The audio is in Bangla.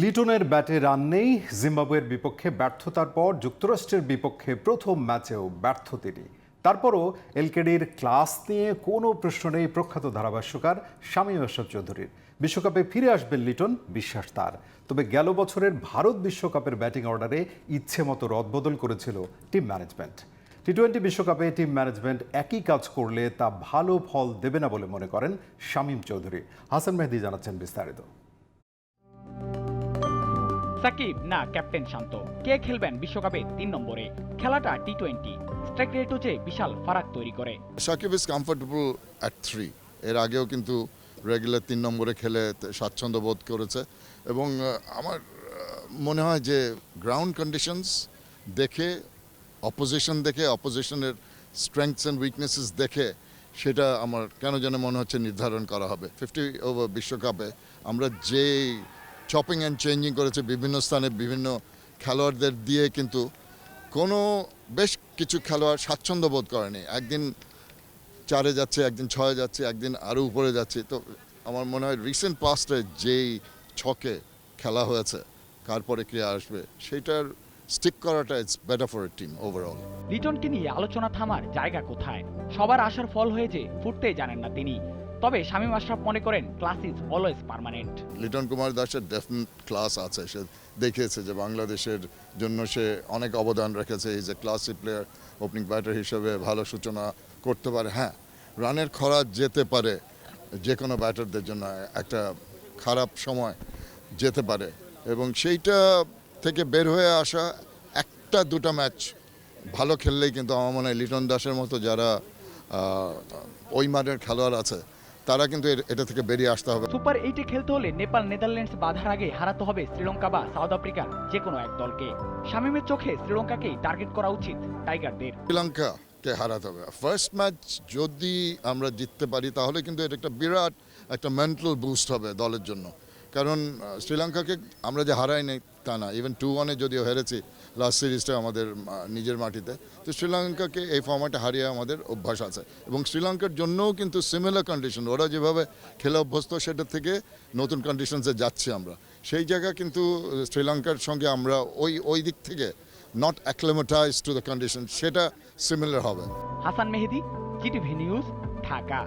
লিটনের ব্যাটে রান নেই, জিম্বাবুয়ের বিপক্ষে ব্যর্থতার পর যুক্তরাষ্ট্রের বিপক্ষে প্রথম ম্যাচেও ব্যর্থ তিনি। তারপরও এলকেডির ক্লাস নিয়ে কোনো প্রশ্ন নেই প্রখ্যাত ধারাভাষ্যকার শামীম আশরাফ চৌধুরীর। বিশ্বকাপে ফিরে আসবেন লিটন, বিশ্বাস তার। তবে গেল বছরের ভারত বিশ্বকাপের ব্যাটিং অর্ডারে ইচ্ছে মতো রদবদল করেছিল টিম ম্যানেজমেন্ট। টি টোয়েন্টি বিশ্বকাপে টিম ম্যানেজমেন্ট একই কাজ করলে তা ভালো ফল দেবে না বলে মনে করেন শামীম চৌধুরী। হাসান মেহেদি জানাচ্ছেন বিস্তারিত। সাকিব না ক্যাপ্টেন শান্ত? কে খেলবেন বিশ্বকাপে তিন নম্বরে? খেলাটা টি টোয়েন্টি স্ট্রাইক রেটও যে বিশাল ফারাক তৈরি করে। Shakib is comfortable at three এর আগেও কিন্তু রেগুলার তিন নম্বরে খেলে স্বাচ্ছন্দ্য বোধ করেছে। এবং আমার মনে হয় যে গ্রাউন্ড কন্ডিশনস দেখে অপোজিশন দেখে অপোজিশনের স্ট্রেংথস অ্যান্ড উইকনেসেস দেখে সেটা আমার কেন যেন মনে হচ্ছে নির্ধারণ করা হবে। ফিফটি ওভার বিশ্বকাপে আমরা যে চপিং অ্যান্ড চেঞ্জিং করেছে বিভিন্ন স্থানে বিভিন্ন খেলোয়াড়দের দিয়ে কিন্তু কোনো বেশ কিছু খেলোয়াড় স্বাচ্ছন্দ্য বোধ করেনি। একদিন চারে যাচ্ছে, একদিন ছয়ে যাচ্ছে, একদিন আরও উপরে যাচ্ছে। তো আমার মনে হয় রিসেন্ট পাস্টে যেই ছকে খেলা হয়েছে, কার পরে কে আসবে সেটার স্টিক করাটা it's better for team overall লিটনকে নিয়ে আলোচনা থামার জায়গা কোথায়? সবার আশার ফল হয়েছে ফুটতেই জানেন না তিনি। তবে শামীম আশরাফ মনে করেন class is always permanent. Liton Kumar দাসের ডেফিনেট ক্লাস আছে। সে দেখিয়েছে যে বাংলাদেশের জন্য সে অনেক অবদান রেখেছে। Is a classy player opening batter হিসেবে ভালো সূচনা করতে পারে। হ্যাঁ রানের খরা যেতে পারে যে কোনো ব্যাটারদের জন্য একটা খারাপ সময় যেতে পারে। এবং সেইটা থেকে বের হয়ে আসা একটা, দুটো ম্যাচ ভালো খেললেই কিন্তু আমার মনে হয় লিটন দাসের মতো যারা ওই মানের খেলোয়াড় আছে তারা কিন্তু এটা থেকে বেরিয়ে আসতে হবে। সুপার এইটে খেলতে হলে নেপাল নেদারল্যান্ডস বাধার আগে হারাতে হবে শ্রীলঙ্কা বা সাউথ আফ্রিকার যে কোনো এক দলকে। শামীমের চোখে শ্রীলঙ্কাকেই টার্গেট করা উচিত টাইগারদের। শ্রীলঙ্কাকে হারাতে হবে। ফার্স্ট ম্যাচ যদি আমরা জিততে পারি তাহলে কিন্তু এটা একটা বিরাট একটা মেন্টাল বুস্ট হবে দলের জন্য। কারণ শ্রীলঙ্কাকে আমরা যে হারাই নাই তা না ইভেন টু ওয়ানে যদিও হেরেছি লাস্ট সিরিজটা আমাদের নিজের মাটিতে, তো শ্রীলঙ্কাকে এই ফর্ম্যাটে হারিয়ে আমাদের অভ্যাস আছে। এবং শ্রীলঙ্কার জন্যও কিন্তু সিমিলার কন্ডিশন ওরা যেভাবে খেলে অভ্যস্ত, সেটা থেকে নতুন কন্ডিশনসে যাচ্ছি আমরা। সেই জায়গা কিন্তু শ্রীলঙ্কার সঙ্গে আমরা ওই ওই দিক থেকে not acclimatize to the condition সেটা সিমিলার হবে। Hasan Mehedi GTV news Dhaka.